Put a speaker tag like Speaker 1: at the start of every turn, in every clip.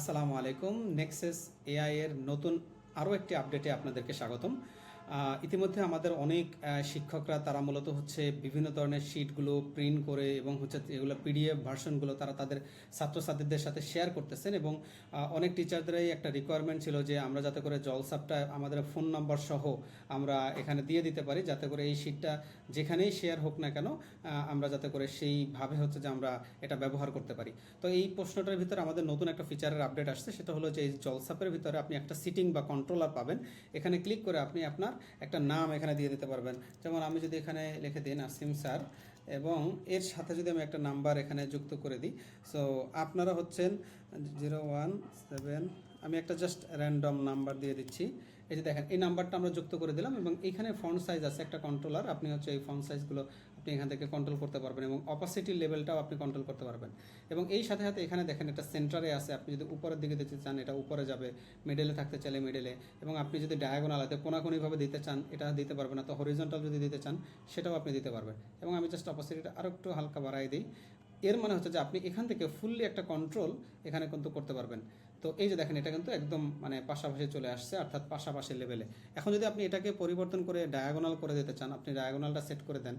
Speaker 1: আসসালামু আলাইকুম। Nexus AI এর নতুন আরও একটি আপডেটে আপনাদেরকে স্বাগতম। ইতিমধ্যে আমাদের অনেক শিক্ষকরা তারা মূলত হচ্ছে বিভিন্ন ধরনের শিটগুলো প্রিন্ট করে এবং হচ্ছে এগুলো পিডিএফ ভার্সনগুলো তারা তাদের ছাত্রছাত্রীদের সাথে শেয়ার করতেছেন এবং অনেক টিচারদেরই একটা রিকোয়ারমেন্ট ছিল যে আমরা যাতে করে জলসাপটা আমাদের ফোন নাম্বার সহ আমরা এখানে দিয়ে দিতে পারি, যাতে করে এই শিটটা যেখানেই শেয়ার হোক না কেন আমরা যাতে করে সেইভাবে হচ্ছে যে আমরা এটা ব্যবহার করতে পারি। তো এই প্রশ্নটার ভিতরে আমাদের নতুন একটা ফিচারের আপডেট আসছে, সেটা হলো যে এই জলসাপের ভিতরে আপনি একটা সিটিং বা কন্ট্রোলার পাবেন। এখানে ক্লিক করে আপনি আপনার একটা নাম এখানে দিয়ে দিতে পারবেন। যেমন আমি যদি এখানে লিখে দিই নাসিম স্যার, এবং এর সাথে যদি আমি একটা নাম্বার এখানে যুক্ত করে দিই সো আপনারা হচ্ছেন জিরো ওয়ান সেভেন আমি একটা জাস্ট র্যান্ডম নাম্বার দিয়ে দিচ্ছি। এই যে দেখেন, এই নাম্বারটা আমরা যুক্ত করে দিলাম এবং এখানে ফন্ট সাইজ আছে একটা কন্ট্রোলার আপনি হচ্ছে এই ফন্ট সাইজগুলো আপনি এখান থেকে কন্ট্রোল করতে পারবেন এবং অপাসিটি লেভেলটাও আপনি কন্ট্রোল করতে পারবেন। এবং এই সাথে সাথে এখানে দেখেন একটা সেন্টারে আছে। আপনি যদি উপরের দিকে দিতে চান, এটা উপরে যাবে মিডলে থাকতে চাইলে মিডলে এবং আপনি যদি ডায়াগোনাল হাতে কোনাকুনিভাবে দিতে চান, এটা দিতে পারবেন না। তো হরিজন্টাল যদি দিতে চান, সেটাও আপনি দিতে পারবেন। এবং আমি জাস্ট অপাসিটিটা আরও একটু হালকা বাড়াই দিই। এর মানে হচ্ছে যে আপনি এখান থেকে ফুললি একটা কন্ট্রোল এখানে কিন্তু করতে পারবেন। তো এই যে দেখেন, এটা কিন্তু একদম মানে পাশাপাশি চলে আসছে, অর্থাৎ পাশাপাশি লেভেলে এখন যদি আপনি এটাকে পরিবর্তন করে ডায়াগোনাল করে দিতে চান, আপনি ডায়াগোনালটা সেট করে দেন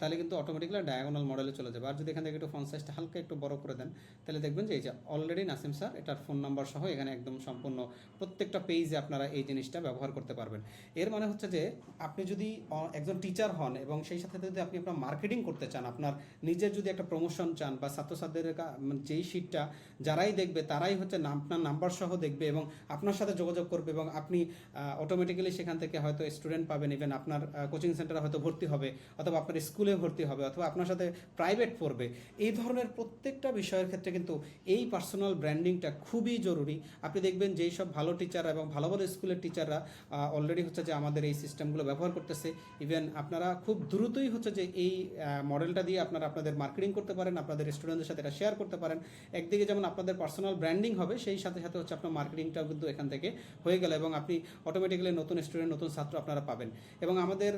Speaker 1: তাহলে কিন্তু অটোমেটিক্যালি ডায়াগোনাল মডেলে চলে যাবে। আর যদি এখান থেকে একটু ফোন সাইজটা হালকা একটু বড় করে দেন, তাহলে দেখবেন যে এই যে অলরেডি নাসিম স্যার এটার ফোন নাম্বার সহ এখানে একদম সম্পূর্ণ প্রত্যেকটা পেজে আপনারা এই জিনিসটা ব্যবহার করতে পারবেন। এর মানে হচ্ছে যে আপনি যদি একজন টিচার হন এবং সেই সাথে যদি আপনি আপনার মার্কেটিং করতে চান, আপনার নিজের যদি একটা প্রমোশন চান বা ছাত্রছাত্রীদের যেই শিটটা যারাই দেখবে, তারাই হচ্ছে আপনার নাম্বার সহ দেখবে এবং আপনার সাথে যোগাযোগ করবে এবং আপনি অটোমেটিক্যালি সেখান থেকে হয়তো স্টুডেন্ট পাবেন ইভেন আপনার কোচিং সেন্টারে হয়তো ভর্তি হবে অথবা আপনার স্কুলে ভর্তি হবে অথবা আপনার সাথে প্রাইভেট পড়বে। এই ধরনের প্রত্যেকটা বিষয়ের ক্ষেত্রে কিন্তু এই পার্সোনাল ব্র্যান্ডিংটা খুবই জরুরি। আপনি দেখবেন যেই সব ভালো টিচার এবং ভালো ভালো স্কুলের টিচাররা অলরেডি হচ্ছে যে আমাদের এই সিস্টেমগুলো ব্যবহার করতেছে। ইভেন আপনারা খুব দ্রুতই হচ্ছে যে এই মডেলটা দিয়ে আপনারা আপনাদের মার্কেটিং করতে পারেন, আপনাদের স্টুডেন্টদের সাথে এটা শেয়ার করতে পারেন। একদিকে যেমন আপনাদের পার্সোনাল ব্র্যান্ডিং হবে সেই সাথে সাথে হচ্ছে আপনার মার্কেটিংটাও কিন্তু এখান থেকে হয়ে গেল এবং আপনি অটোমেটিক্যালি নতুন স্টুডেন্ট নতুন ছাত্র আপনারা পাবেন। এবং আমাদের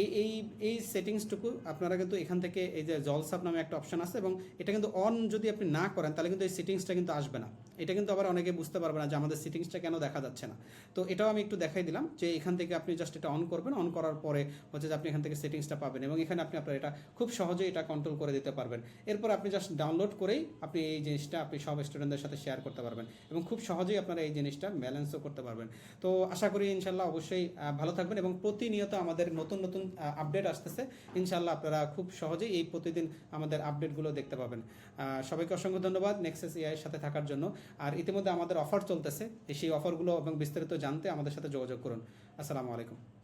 Speaker 1: এই এই এই সেটিংসটুকু আপনারা কিন্তু এখান থেকে এই যে জলসাপ নামে একটা অপশন আছে এবং এটা কিন্তু অন যদি আপনি না করেন, তাহলে কিন্তু এই সেটিংসটা কিন্তু আসবে না। এটা কিন্তু আবার অনেকে বুঝতে পারবে না যে আমাদের সেটিংসটা কেন দেখা যাচ্ছে না। তো এটাও আমি একটু দেখাই দিলাম যে এখান থেকে আপনি জাস্ট এটা অন করবেন অন করার পরে হচ্ছে যে আপনি এখান থেকে সেটিংসটা পাবেন এবং এখানে আপনি আপনার এটা খুব সহজেই এটা কন্ট্রোল করে দিতে পারবেন। এরপর আপনি জাস্ট ডাউনলোড করেই আপনি এই জিনিসটা আপনি সব স্টুডেন্টদের সাথে শেয়ার করতে পারবেন। এবং খুব সহজেই আপনারা এই জিনিসটা ব্যালেন্সও করতে পারবেন। তো আশা করি ইনশাল্লাহ অবশ্যই ভালো থাকবেন এবং প্রতিনিয়ত আমাদের নতুন নতুন আপডেট আসতেছে। ইনশাল্লাহ আপনারা খুব সহজেই এই প্রতিদিন আমাদের আপডেটগুলো দেখতে পাবেন। সবাইকে অসংখ্য ধন্যবাদ নেক্সেস এআইয়ের সাথে থাকার জন্য। আর ইতিমধ্যে আমাদের অফার চলতেছে সেই অফারগুলো এবং বিস্তারিত জানতে আমাদের সাথে যোগাযোগ করুন। আসসালামু আলাইকুম।